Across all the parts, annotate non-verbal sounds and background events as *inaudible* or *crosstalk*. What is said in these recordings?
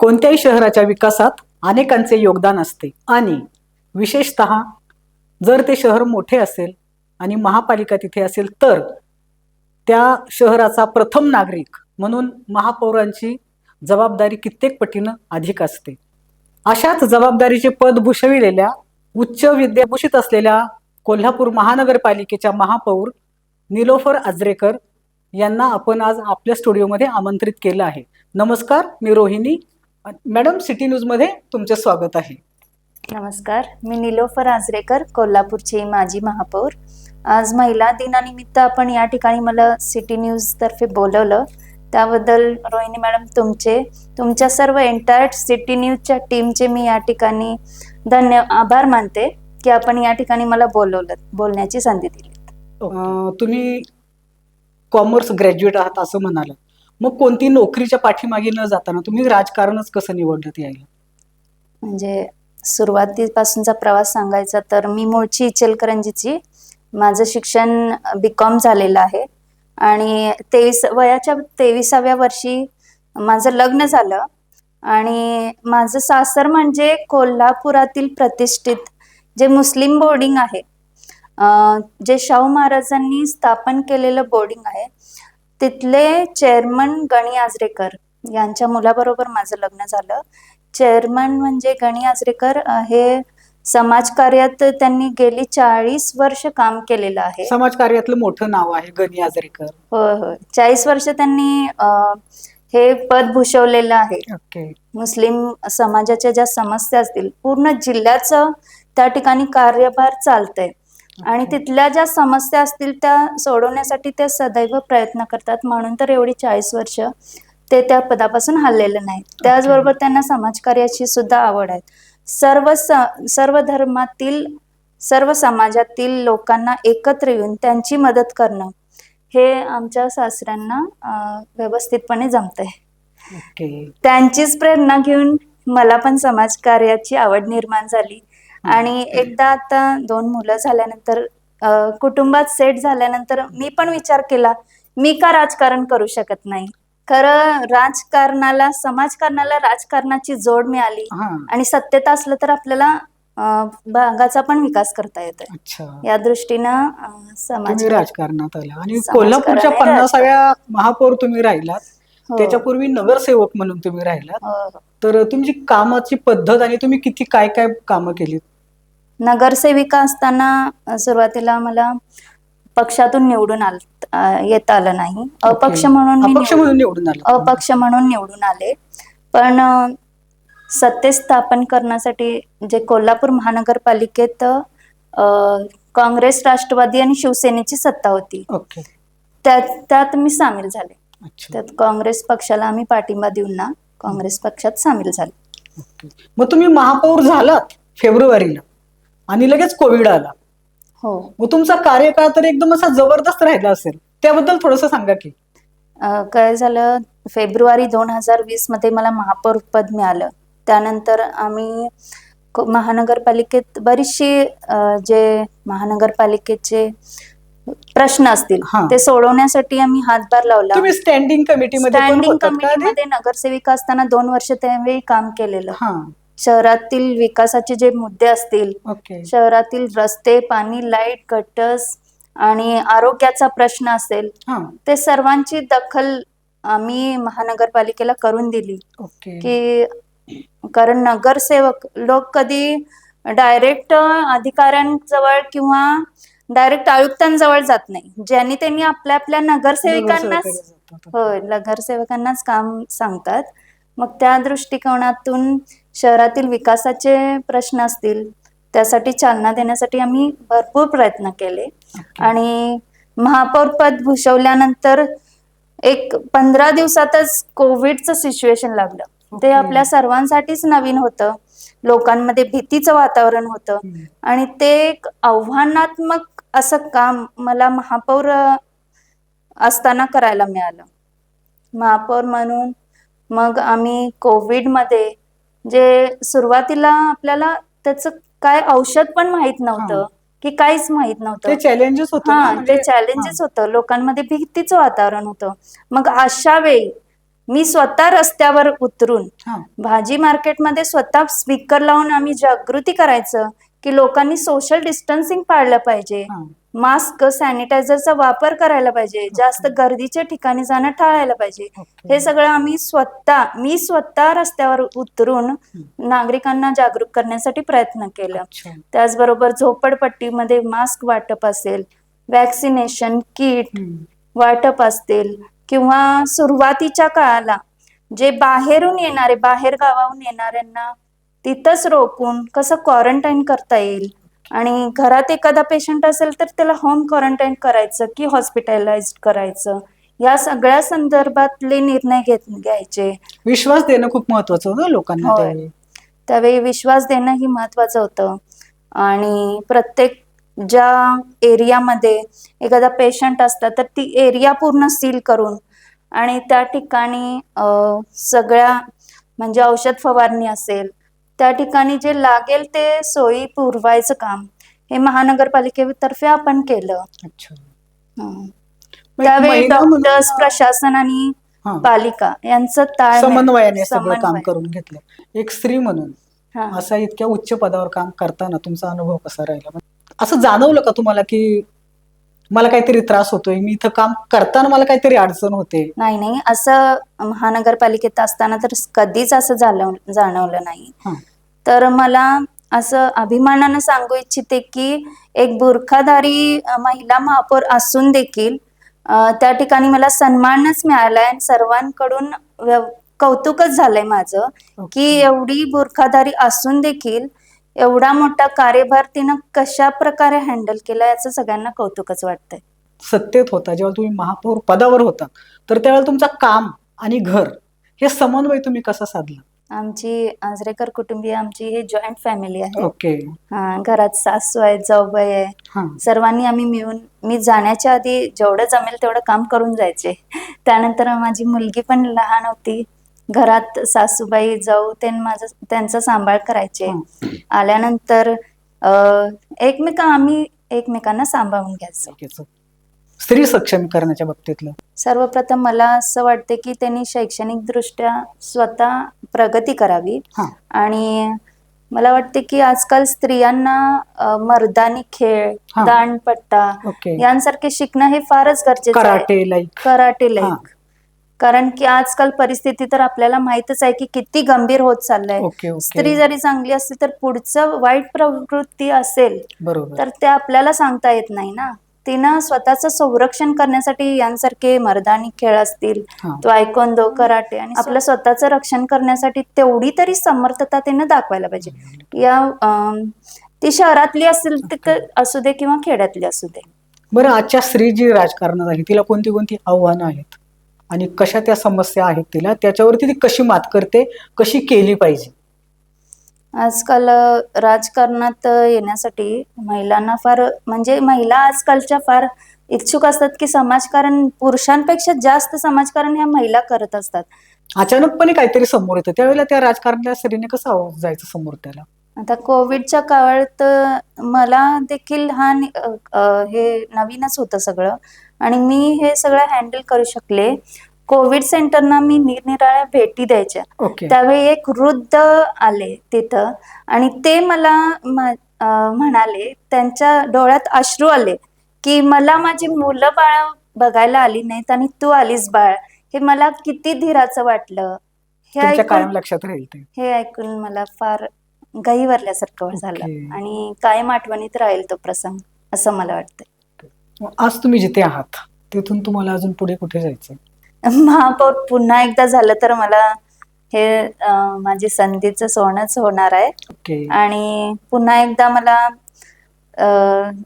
कोणत्याही शहराच्या विकासात अनेकांचे योगदान असते. आणि विशेषत जर ते शहर मोठे असेल आणि महापालिका तिथे असेल तर त्या शहराचा प्रथम नागरिक म्हणून महापौरांची जबाबदारी कित्येक पटीनं अधिक असते. अशाच जबाबदारीचे पद भूषविलेल्या उच्च विद्याभूषित असलेल्या कोल्हापूर महानगरपालिकेच्या महापौर निलोफर आजरेकर यांना आपण आज आपल्या स्टुडिओमध्ये आमंत्रित केलं आहे. नमस्कार मी रोहिणी. मॅडम सिटी न्यूजमध्ये तुमचं स्वागत आहे. नमस्कार मी निलोफर आजरेकर कोल्हापूरची माजी महापौर. आज महिला दिनानिमित्त आपण या ठिकाणी मला सिटी न्यूज तर्फे बोलवलं. त्याबद्दल रोहिणी मॅडम तुमचे तुमच्या सर्व एंटायर सिटी न्यूजच्या टीमचे मी या ठिकाणी धन्य आभार मानते की आपण या ठिकाणी मला बोलवलं बोलण्याची संधी दिली. तुम्ही कॉमर्स ग्रॅज्युएट आहात असं म्हणाल मग कोणती नोकरीच्या पाठीमागे न जाताना तुम्ही राजकारणच कसं निवडलं यायला म्हणजे सुरुवातीपासूनचा प्रवास सांगायचा तर मी मूळची इचलकरंजीची माझं शिक्षण बी कॉम झालेलं आहे. आणि तेवीस वयाच्या तेविसाव्या वर्षी माझं लग्न झालं. आणि माझं सासर म्हणजे कोल्हापुरातील प्रतिष्ठित जे मुस्लिम बोर्डिंग आहे अं, जे शाहू महाराजांनी स्थापन केलेलं बोर्डिंग आहे तिथले चेअरमन गणी आजरेकर यांच्या मुलाबरोबर माझं लग्न झालं. चेअरमन म्हणजे गणी आजरेकर हे समाजकार्यात त्यांनी गेली चाळीस वर्ष काम केलेलं आहे. समाजकार्यातलं मोठं नाव आहे गणी आजरेकर. होय होय. चाळीस वर्ष त्यांनी अं, हे पद भूषवलेलं आहे. ओके. मुस्लिम समाजाच्या ज्या समस्या असतील पूर्ण जिल्ह्याचं त्या ठिकाणी कार्यभार चालतंय. आणि तिथल्या ज्या समस्या असतील त्या सोडवण्यासाठी ते सदैव प्रयत्न करतात. म्हणून तर एवढी चाळीस वर्ष ते त्या पदापासून हललेले नाहीत. त्याचबरोबर त्यांना समाजकार्याची सुद्धा आवड आहे. सर्व स सर्व धर्मातील सर्व समाजातील लोकांना एकत्र येऊन त्यांची मदत करणं हे आमच्या सासऱ्यांना व्यवस्थितपणे जमतंय. त्यांचीच प्रेरणा घेऊन मला पण समाजकार्याची आवड निर्माण झाली. आणि एकदा आता दोन मुलं झाल्यानंतर अ, कुटुंबात सेट झाल्यानंतर मी पण विचार केला मी का राजकारण करू शकत नाही? खरं राजकारणाला समाजकारणाला राजकारणाची जोड मिळाली हा. आणि सत्तेत असलं तर आपल्याला अ, भागाचा पण विकास करता येतोय. अच्छा. या दृष्टीनं अ, समाज तुम्ही राजकारणात आला. आणि समाजकारण कोल्हापूरच्या आणि पन्नासाव्या महापौर तुम्ही राहिलात. हो. त्याच्यापूर्वी नगरसेवक म्हणून तुम्ही राहिलात. हो, हो. तर तुमची कामाची पद्धत आणि तुम्ही किती काय काय कामं केलीत? नगरसेविका असताना सुरुवातीला मला पक्षातून निवडून आल येता आलं नाही. अपक्ष. म्हणून मी अपक्ष म्हणून निवडून आला. अपक्ष म्हणून निवडून आले. पण सत्ते स्थापन करण्यासाठी जे कोल्हापूर महानगरपालिकेत काँग्रेस राष्ट्रवादी आणि शिवसेनेची सत्ता होती. त्यात त्यात मी सामील झाले. त्यात काँग्रेस पक्षाला आम्ही पाठिंबा देऊन ना काँग्रेस पक्षात सामील झाले. मग तुम्ही महापौर झालात फेब्रुवारीला. आणि लगेच कोविड आला. हो. मग तुमचा कार्यकाळ तर एकदम असा जबरदस्त राहिला असेल. त्याबद्दल थोडस सांगा की. अ, काय झालं? फेब्रुवारी दोन हजार वीसमध्ये मला महापौर पद मिळालं. त्यानंतर आम्ही को- महानगरपालिकेत बरीचशी अ, जे महानगरपालिकेचे प्रश्न असतील हा. ते सोडवण्यासाठी आम्ही हातभार लावला. तुम्ही स्टँडिंग कमिटीमध्ये पण स्टँडिंग होतात का आधी? कमिटीमध्ये नगरसेविका असताना दोन वर्ष त्यावेळी काम केलेलं. हा. शहरातील विकासाचे जे मुद्दे असतील ओके शहरातील रस्ते पाणी लाइट गटर्स आणि आरोग्याचा प्रश्न असेल हा. ते सर्वांची दखल आम्ही महानगरपालिकेला करून दिली. ओके की कारण नगरसेवक लोक कधी डायरेक्ट अधिकाऱ्यांजवळ किंवा डायरेक्ट आयुक्तांजवळ जात नाही. ज्यांनी त्यांनी आपल्या आपल्या नगरसेविकांनाच नगरसेवकाकडे जातात. होय नगरसेवकांनाच काम सांगतात. मग त्या दृष्टिकोनातून शहरातील विकासाचे प्रश्न असतील त्यासाठी चालना देण्यासाठी आम्ही भरपूर प्रयत्न केले. आणि महापौर पद भूषवल्यानंतर एक पंधरा दिवसातच कोविडचं सिच्युएशन लागलं ते. आपल्या सर्वांसाठीच नवीन होतं लोकांमध्ये भीतीचं वातावरण होतं. आणि ते एक आव्हानात्मक असं काम मला महापौर असताना करायला मिळालं महापौर म्हणून मग आम्ही कोविडमध्ये जे सुरुवातीला आपल्याला त्याचं काय औषध पण माहीत नव्हतं. की काहीच माहीत नव्हतं. ते चॅलेंजेस होतं ना, हा म्हणजे- ते चॅलेंजेस होतं. लोकांमध्ये भीतीचं वातावरण होतं. मग अशा वेळी मी स्वतः रस्त्यावर उतरून हा. भाजी मार्केटमध्ये स्वतः स्पीकर लावून आम्ही जागृती करायचं. की लोकांनी सोशल डिस्टन्सिंग पाळलं पाहिजे. मास्क सॅनिटायझरचा वापर करायला पाहिजे. जास्त गर्दीच्या ठिकाणी जाणं टाळायला पाहिजे. हे सगळं आम्ही स्वतः मी स्वतः रस्त्यावर उतरून नागरिकांना जागरूक करण्यासाठी प्रयत्न केला. त्याचबरोबर झोपडपट्टीमध्ये मास्क वाटप असेल वॅक्सिनेशन किट. वाटप असतील किंवा सुरुवातीच्या काळाला जे बाहेरून येणारे बाहेर गावाहून येणाऱ्यांना तिथंच रोखून कसं क्वारंटाईन करता येईल? आणि घरात एखादा पेशंट असेल तर त्याला होम क्वारंटाईन करायचं की हॉस्पिटलाइज करायचं? या सगळ्या संदर्भातले निर्णय घेत घ्यायचे. विश्वास देणं खूप महत्वाचं होतं लोकांना होय. त्यावेळी. त्यावेळी विश्वास देणं ही महत्वाचं होतं. आणि प्रत्येक ज्या एरियामध्ये एखादा पेशंट असतात तर ती एरिया पूर्ण सील करून आणि त्या ठिकाणी अ, सगळ्या म्हणजे औषध फवारणी असेल त्या ठिकाणी जे लागेल ते सोयी पुरवायचं काम. हे महानगरपालिकेतर्फे आपण केलं. अच्छा. हं. त्यावेळी महिला म्हणून, डॉक्टर्स प्रशासन आणि हा, पालिका यांचं ताळ समन्वयाने सगळं काम समन्वय. करून घेतलं. एक स्त्री म्हणून हा. असा इतक्या उच्च पदावर काम करताना तुमचा अनुभव कसा राहिला? असं जाणवलं का तुम्हाला की मला काहीतरी त्रास होतोय. मी इथं काम करताना मला काहीतरी अडचण होते. नाही नाही. असं महानगरपालिकेत असताना तर कधीच असं झालं जाणवलं नाही. हा. तर मला असं अभिमानानं सांगू इच्छिते की एक बुरखाधारी अ, महिला महापौर असून देखील अ, त्या ठिकाणी मला सन्मानच मिळालाय आणि सर्वांकडून व्यव- कौतुकच झालंय माझं की एवढी बुरखाधारी असून देखील एवढा मोठा कार्यभार तिनं कशा प्रकारे हँडल केला याचं सगळ्यांना कौतुकच वाटतंय. सत्तेत होता. जेव्हा तुम्ही महापौर पदावर होता तर त्यावेळेला तुमचा काम आणि घर हे समन्वय तुम्ही कसा साधला? आमची आजरेकर कुटुंबीय आमची ही जॉईंट फॅमिली आहे. ओके. हा, घरात सासू आहे जाऊबाई आहे. हा. सर्वांनी आम्ही मिळून मी जाण्याच्या आधी जेवढं जमेल तेवढं काम करून जायचे. त्यानंतर माझी मुलगी पण लहान होती. घरात सासूबाई जाऊ ते माझं त्यांचा सांभाळ करायचे. आल्यानंतर अं, एकमेका आम्ही एकमेकांना सांभाळून घ्यायचो. स्त्री सक्षमीकरणाच्या बाबतीतलं. सर्वप्रथम मला असं वाटते की त्यांनी शैक्षणिक दृष्ट्या स्वतः प्रगती करावी. हा. आणि मला वाटते की आजकाल स्त्रियांना अ, मर्दानी खेळ हा. दांडपट्टा ओके. यांसारखे शिकणं हे फारच गरजेचं आहे. Karate like. कराटे हा. लाईक. कारण की आजकाल परिस्थिती तर आपल्याला माहितच आहे की किती गंभीर होत चाललंय. स्त्री जरी चांगली असली तर पुढचं वाईट प्रवृत्ती असेल बरोबर. तर ते आपल्याला सांगता येत नाही ना. तिनं स्वतःचं संरक्षण करण्यासाठी यांसारखे मर्दानी खेळ असतील तो ऐकोंदो कराटे आणि आपलं स्वतःचं रक्षण करण्यासाठी तेवढी तरी समर्थता तिनं दाखवायला पाहिजे. या ती शहरातली असेल असू दे किंवा खेड्यातली असू दे. बरं आजच्या स्त्री जी राजकारणात आहे तिला कोणती कोणती आव्हानं आहेत? आणि कशा त्या समस्या आहेत तिला त्याच्यावरती ती कशी मात करते कशी केली पाहिजे? आजकाल राजकारणात येण्यासाठी महिलांना फार म्हणजे महिला आजकालच्या फार इच्छुक असतात की समाजकारण पुरुषांपेक्षा जास्त समाजकारण ह्या महिला करत असतात. अचानकपणे काहीतरी समोर येतं. त्यावेळेला त्या राजकारणातल्या स्त्रीने कसं जायचं समोर त्याला? आता कोविडच्या काळात मला देखील हा हे नवीनच होतं सगळं. आणि मी हे सगळं हँडल करू शकले. कोविड सेंटरना मी निरनिराळ्या भेटी द्यायच्या. ओके त्यावेळी एक वृद्ध आले तिथं आणि ते मला म्हणाले त्यांच्या डोळ्यात अश्रू आले की मला माझी मुलं बाळ बघायला आली नाहीत आणि तू आलीस बाळ. हे मला किती धीराचं वाटलं. हे ऐकून लक्षात राहील हे ऐकून मला फार गहीवरल्यासारखं झालं. ओके. आणि कायम आठवणीत राहील तो प्रसंग असं मला वाटतं आज तुम्ही जिथे आहात तिथून तुम्हाला अजून पुढे कुठे जायचं *laughs* महापौर पुन्हा एकदा झालं तर मला हे अं, माझी संधीचं सोनंच होणार आहे. ओके. आणि पुन्हा एकदा मला अ,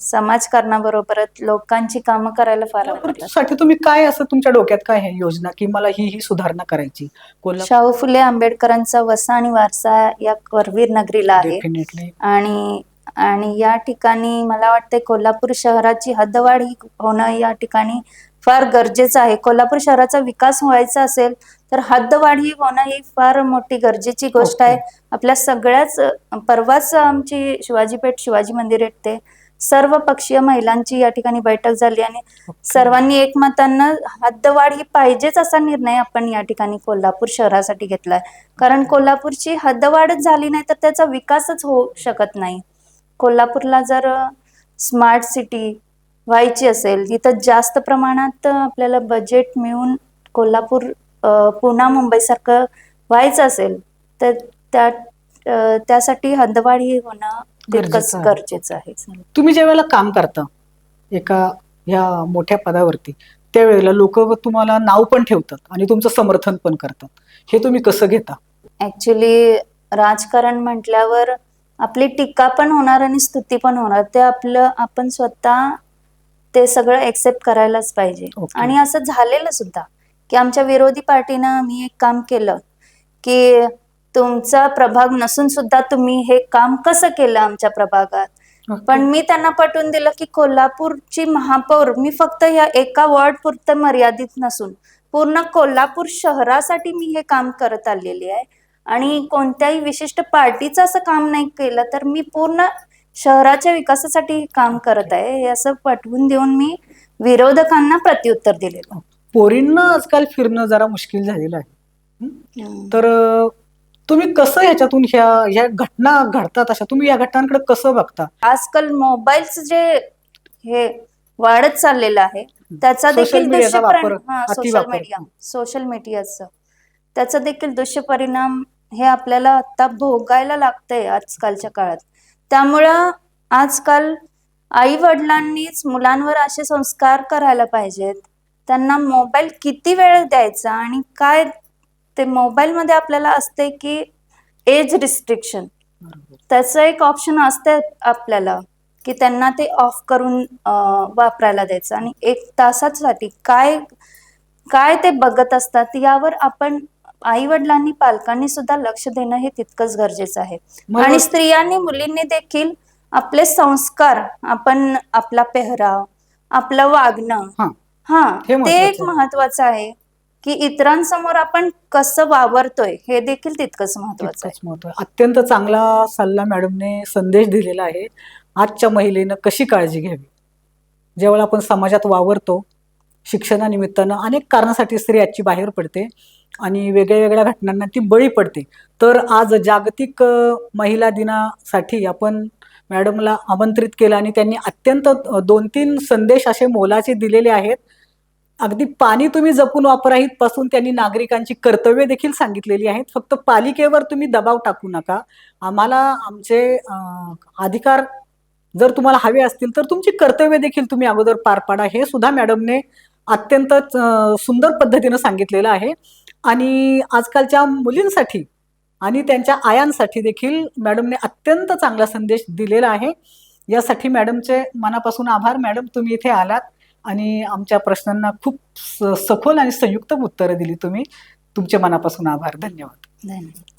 समाजकारणाबरोबरच लोकांची कामं करायला फार आवडतात. साठी तुम्ही काय असं तुमच्या डोक्यात काय आहे योजना की मला ही ही सुधारणा करायची? कोल्हापूर शाहू फुले आंबेडकरांचा वसा आणि वारसा या करवीर नगरीला आहे. डेफिनेटली आणि आणि या ठिकाणी मला वाटते कोल्हापूर शहराची हद्दवाढ ही होणं या ठिकाणी फार गरजेचं आहे. कोल्हापूर शहराचा विकास व्हायचा असेल तर हद्दवाढ ही होणं ही फार मोठी गरजेची गोष्ट आहे. आपल्या सगळ्याच परवाच आमची शिवाजी पेठ शिवाजी मंदिर येते सर्व पक्षीय महिलांची या ठिकाणी बैठक झाली आणि सर्वांनी एकमतानं हद्दवाढ ही पाहिजेच असा निर्णय आपण या ठिकाणी कोल्हापूर शहरासाठी घेतलाय. कारण कोल्हापूरची हद्दवाढच झाली नाही तर त्याचा विकासच होऊ शकत नाही. कोल्हापूरला जर स्मार्ट सिटी व्हायची असेल इथं जास्त प्रमाणात आपल्याला बजेट मिळून कोल्हापूर पुणा मुंबईसारखं व्हायचं असेल तर त्या त्यासाठी हद्दवाढ ही होणं तितकंच गरजेचं आहे. गरजेचं आहे. तुम्ही ज्या वेळेला काम करता एका ह्या मोठ्या पदावरती त्यावेळेला लोक तुम्हाला नाव पण ठेवतात आणि तुमचं समर्थन पण करतात. हे तुम्ही कसं घेता? ऍक्च्युली राजकारण म्हटल्यावर आपली टीका पण होणार आणि स्तुती पण होणार. ते आपलं आपण स्वतः ते सगळं एक्सेप्ट करायलाच पाहिजे. Okay. आणि असं झालेलं सुद्धा की आमच्या विरोधी पार्टीनं मी एक काम केलं की तुमचा प्रभाग नसून सुद्धा तुम्ही हे काम कसं केलं आमच्या प्रभागात? पण मी त्यांना पटवून दिलं की कोल्हापूरची महापौर मी फक्त या एका वॉर्ड पुरतं मर्यादित नसून पूर्ण कोल्हापूर शहरासाठी मी हे काम करत आलेली आहे. आणि कोणत्याही विशिष्ट पार्टीचं असं काम नाही केलं तर मी पूर्ण शहराच्या विकासासाठी काम करत आहे. हे असं पटवून देऊन मी विरोधकांना प्रत्युत्तर दिलेलं पोरींना आजकाल फिरणं जरा मुश्किल झालेलं आहे. तर तुम्ही कसं ह्याच्यातून ह्या ह्या घटना घडतात अशा तुम्ही या घटनांकडे कसं बघता? आजकाल मोबाईलचं जे हे वाढत चाललेलं आहे त्याचा देखील दुष्परिणाम सोशल. मीडिया सोशल मीडियाचं. त्याचा देखील दुष्परिणाम हे आपल्याला आता भोगायला लागतंय आजकालच्या काळात. त्यामुळं आजकाल आई वडिलांनीच मुलांवर असे संस्कार करायला पाहिजेत. त्यांना मोबाईल किती वेळ द्यायचा आणि काय ते मोबाईलमध्ये आपल्याला असते की एज रिस्ट्रिक्शन. त्याचं एक ऑप्शन असते आपल्याला की त्यांना ते ऑफ करून वापरायला द्यायचं. आणि एक तासासाठी काय काय ते बघत असतात यावर आपण आई वडिलांनी पालकांनी सुद्धा लक्ष देणं हे तितकंच गरजेचं आहे. आणि स्त्रियांनी मुलींनी देखील आपले संस्कार आपण आपला पेहराव आपलं वागणं हा. ते महत्वाचं एक. महत्वाचं आहे. की इतरांसमोर आपण कसं वावरतोय हे देखील तितकंच महत्वाचं महत्त्व अत्यंत चांगला सल्ला मॅडमने संदेश दिलेला आहे. आजच्या महिलेनं कशी काळजी घ्यावी? ज्यावेळेला आपण समाजात वावरतो शिक्षणानिमित्तानं अनेक कारणासाठी स्त्री आजची बाहेर पडते आणि वेगळ्या वेगळ्या घटनांना ती बळी पडते. तर आज जागतिक महिला दिनासाठी आपण मॅडमला आमंत्रित केलं आणि त्यांनी अत्यंत दोन तीन संदेश असे मोलाचे दिलेले आहेत. अगदी पाणी तुम्ही जपून वापरा पासून त्यांनी नागरिकांची कर्तव्य देखील सांगितलेली आहेत. फक्त पालिकेवर तुम्ही दबाव टाकू नका. आम्हाला आमचे अधिकार जर तुम्हाला हवे असतील तर तुमची कर्तव्य देखील तुम्ही अगोदर पार पाडा. हे सुद्धा मॅडमने अत्यंत सुंदर पद्धतीनं सांगितलेलं आहे. आणि आजकालच्या मुलींसाठी आणि त्यांच्या आयांसाठी देखील मॅडमने अत्यंत चांगला संदेश दिलेला आहे. यासाठी मॅडमचे मनापासून आभार. मॅडम तुम्ही इथे आलात आणि आमच्या प्रश्नांना खूप स- सखोल आणि संयुक्त उत्तरं दिली तुम्ही. तुमचे मनापासून आभार. धन्यवाद. धन्यवाद.